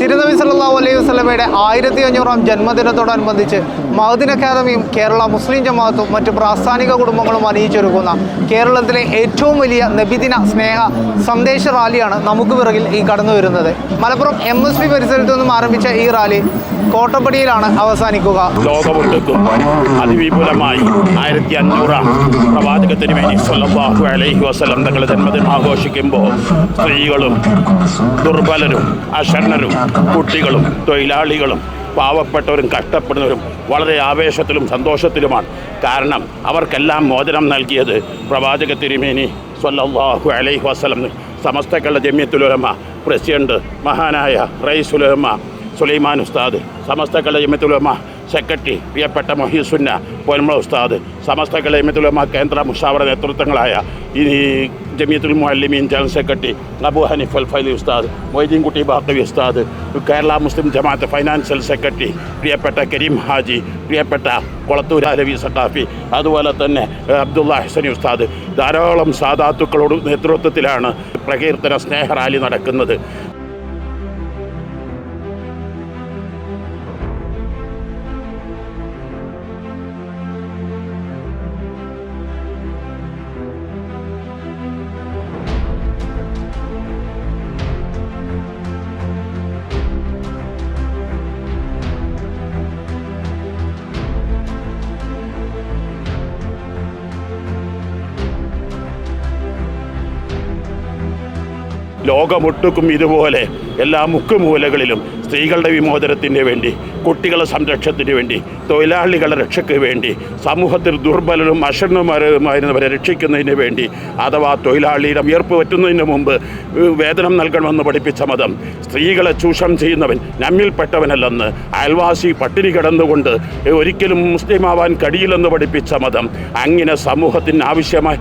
തിരുനബി സല്ലല്ലാഹു അലൈഹി വസല്ലമയുടെ ആയിരത്തി അഞ്ഞൂറാം ജന്മദിനത്തോടനുബന്ധിച്ച് മഹദിൻ അക്കാദമിയും കേരള മുസ്ലിം ജമാഅത്തും മറ്റ് പ്രാസ്ഥാനിക കുടുംബങ്ങളും അണിയിച്ചൊരുക്കുന്ന കേരളത്തിലെ ഏറ്റവും വലിയ നബിദിന സ്നേഹ സന്ദേശ റാലിയാണ് നമുക്ക് പിറകിൽ ഈ കടന്നു വരുന്നത്. മലപ്പുറം എം എസ് പി പരിസരത്തു നിന്നും ആരംഭിച്ച ഈ റാലി കോട്ടപ്പടിയിലാണ് അവസാനിക്കുക. അതിവിപുലമായി ആയിരത്തി അഞ്ഞൂറാം പ്രവാചകത്തിന് വേണ്ടി അലൈഹി തങ്ങളുടെ ജന്മദിനം ആഘോഷിക്കുമ്പോൾ സ്ത്രീകളും ദുർബലരും അശരണരും കുട്ടികളും തൊഴിലാളികളും പാവപ്പെട്ടവരും കഷ്ടപ്പെടുന്നവരും വളരെ ആവേശത്തിലും സന്തോഷത്തിലുമാണ്. കാരണം അവർക്കെല്ലാം മോചനം നൽകിയത് പ്രവാചക തിരുമേനി സ്വല്ലല്ലാഹു അലൈഹി വസ്ലം സമസ്തക്കളുടെ ജമ്യത്തുലമ പ്രസിഡന്റ് മഹാനായ റൈസുലമ സുലൈമാൻ ഉസ്താദ്. സമസ്തക്കളുടെ കലയമത്തുലമ സെക്രട്ടറി പ്രിയപ്പെട്ട മൊഹീസുന്ന പൊന്മുള ഉസ്താദ്. സമസ്തക്കളുടെ കലയമത്തുലമ കേന്ദ്ര മുഷാവറ നേതൃത്വങ്ങളായ ഈ ജമിയത്തുൽ മുഅല്ലിമീൻ ജനറൽ സെക്രട്ടറി അബു ഹനീഫ് അൽ ഫൈലി ഉസ്താദ് മൊയ്തീൻകുട്ടി ബാക്കവി ഉസ്താദ് കേരള മുസ്ലിം ജമാഅത്ത് ഫൈനാൻഷ്യൽ സെക്രട്ടറി പ്രിയപ്പെട്ട കരീം ഹാജി പ്രിയപ്പെട്ട കൊളത്തൂർ അലവി സഖാഫി അതുപോലെ തന്നെ അബ്ദുള്ള ഹസനി ഉസ്താദ്. ധാരാളം സാധാത്തുക്കളുടെ നേതൃത്വത്തിലാണ് പ്രകീർത്തന സ്നേഹ റാലി നടക്കുന്നത്. ലോകമൊട്ടുക്കും ഇതുപോലെ എല്ലാ മുക്കുമൂലകളിലും സ്ത്രീകളുടെ വിമോചനത്തിന് വേണ്ടി കുട്ടികളുടെ സംരക്ഷണത്തിന് വേണ്ടി തൊഴിലാളികളെ രക്ഷയ്ക്ക് വേണ്ടി സമൂഹത്തിൽ ദുർബലരും അശരണമാരുമായിരുന്നവരെ രക്ഷിക്കുന്നതിന് വേണ്ടി അഥവാ തൊഴിലാളിയുടെ വിയർപ്പ് പറ്റുന്നതിന് മുമ്പ് വേതനം നൽകണമെന്ന് പഠിപ്പിച്ച മതം സ്ത്രീകളെ ചൂഷണം ചെയ്യുന്നവൻ നമ്മിൽപ്പെട്ടവനല്ലെന്ന് അയൽവാസി പട്ടിണി കിടന്നുകൊണ്ട് ഒരിക്കലും മുസ്ലിം ആവാൻ കഴിയില്ലെന്ന് പഠിപ്പിച്ച മതം അങ്ങനെ സമൂഹത്തിന് ആവശ്യമായി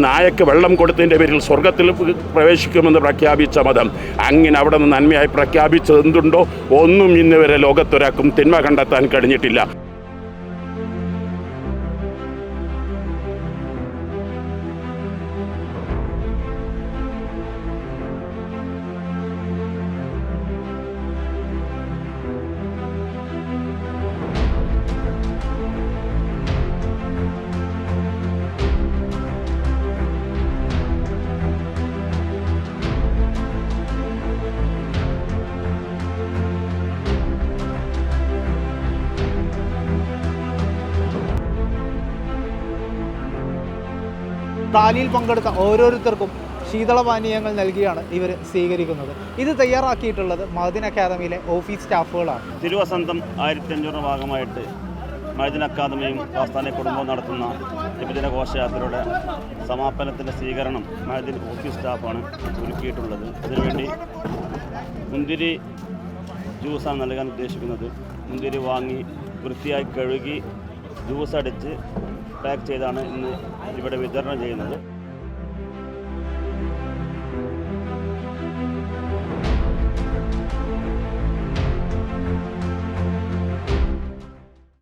നായക്ക് വെള്ളം കൊടുത്തതിന്റെ പേരിൽ സ്വർഗത്തിൽ പ്രവേശിക്കുമെന്ന് പ്രഖ്യാപിച്ച മതം അങ്ങനെ അവിടെ നിന്ന് നന്മയായി പ്രഖ്യാപിച്ചത് എന്തുണ്ടോ ഒന്നും ഇന്ന് വരെ ലോകത്തൊരാൾക്കും തിന്മ കണ്ടെത്താൻ കഴിഞ്ഞിട്ടില്ല. റാലിയിൽ പങ്കെടുത്ത ഓരോരുത്തർക്കും ശീതളപാനീയങ്ങൾ നൽകിയാണ് ഇവർ സ്വീകരിക്കുന്നത്. ഇത് തയ്യാറാക്കിയിട്ടുള്ളത് മഹദിൻ അക്കാദമിയിലെ ഓഫീസ് സ്റ്റാഫുകളാണ്. തിരുവസന്തം ആയിരത്തി അഞ്ഞൂറിന് ഭാഗമായിട്ട് മഹദിൻ അക്കാദമിയും ആസ്ഥാന കുടുംബവും നടത്തുന്ന വിഭജന ഘോഷയാത്രയുടെ സമാപനത്തിന്റെ സ്വീകരണം മഹദിൻ ഓഫീസ് സ്റ്റാഫാണ് ഒരുക്കിയിട്ടുള്ളത്. അതിനുവേണ്ടി മുന്തിരി ജ്യൂസാണ് നൽകാൻ ഉദ്ദേശിക്കുന്നത്. മുന്തിരി വാങ്ങി വൃത്തിയായി കഴുകി ജ്യൂസ് അടിച്ച് പാക്ക് ചെയ്താണ് ഇന്ന് ഇവിടെ വിതരണം ചെയ്യുന്നത്.